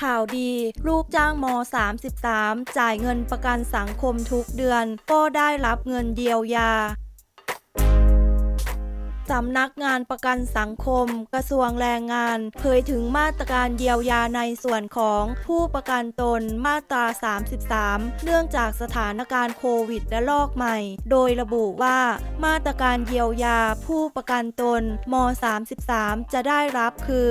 ข่าวดี ลูกจ้างม 33 จ่ายเงินประกันสังคมทุกเดือน ก็ได้รับเงินเยียวยาสำนักงานประกันสังคม กระทรวงแรงงานเผยถึงมาตรการเยียวยาในส่วนของผู้ประกันตนมาตรา 33 เนื่องจากสถานการณ์โควิดและลอกใหม่ โดยระบุว่า มาตรการเยียวยาผู้ประกันตนม 33 จะได้รับคือ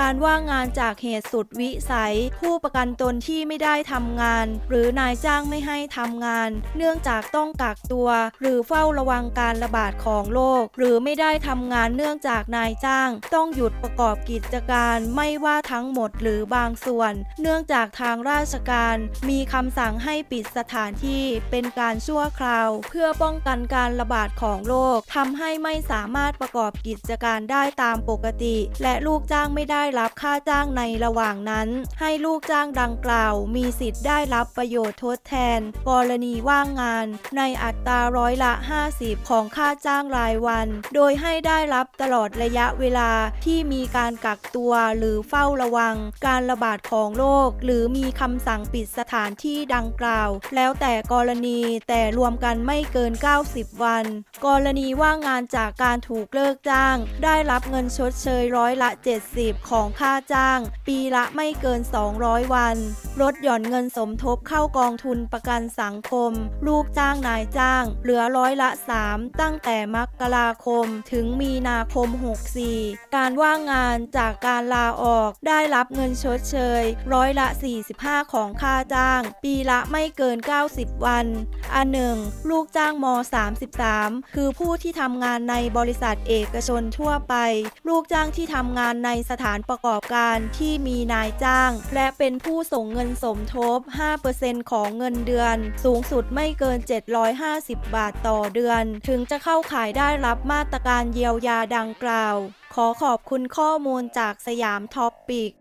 การว่างงานจากเหตุสุดวิสัย ผู้ประกันตนที่ไม่ได้ทำงาน หรือนายจ้างไม่ให้ทำงาน เนื่องจากต้องกักตัว หรือเฝ้าระวังการระบาดของโรคหรือไม่ได้ทำงานเนื่องจากนายจ้าง ต้องหยุดประกอบกิจการไม่ว่าทั้งหมดหรือบางส่วน เนื่องจากทางราชการ มีคำสั่งให้ปิดสถานที่เป็นการชั่วคราว เพื่อป้องกันการระบาดของโรคทำให้ไม่สามารถประกอบกิจการได้ตามปกติ และลูกจ้างไม่ได้รับค่าจ้างในระหว่างนั้น ให้ลูกจ้างดังกล่าว มีสิทธิ์ได้รับประโยชน์ทดแทน กรณีว่างงาน ในอัตราร้อยละ 50 ของค่าจ้างรายวัน โดยให้ได้รับตลอดระยะเวลาที่มีการกักตัวหรือเฝ้าระวัง การระบาดของโรคหรือมีคำสั่งปิดสถานที่ดังกล่าว แล้วแต่กรณีแต่รวมกันไม่เกิน 90 วัน กรณีว่างงานจากการถูกเลิกจ้าง ได้รับเงินชดเชยร้อยละ 70 ของของค่าจ้าง ปีละไม่เกิน 200 วันลดหย่อนเงินสมทบเข้ากองทุนประกันสังคม ลูกจ้างนายจ้าง เหลือร้อยละ 3 ตั้งแต่มกราคม ถึงมีนาคม 64 การว่างงานจากการลาออกได้รับเงินชดเชย ร้อยละ 45 ของค่าจ้าง ปีละไม่เกิน 90 วัน อันหนึ่งลูกจ้างม 33 คือผู้ที่ทำงานในบริษัทเอกชนทั่วไป ลูกจ้างที่ทำงานในสถานานประกอบการที่มีนายจ้าง และเป็นผู้ส่งเงินสมทบ 5%ของเงินเดือน สูงสุดไม่เกิน 750 บาทต่อเดือน ถึงจะเข้าข่ายได้รับมาตรการเยียวยาดังกล่าว ขอขอบคุณข้อมูลจากสยามท็อปปิก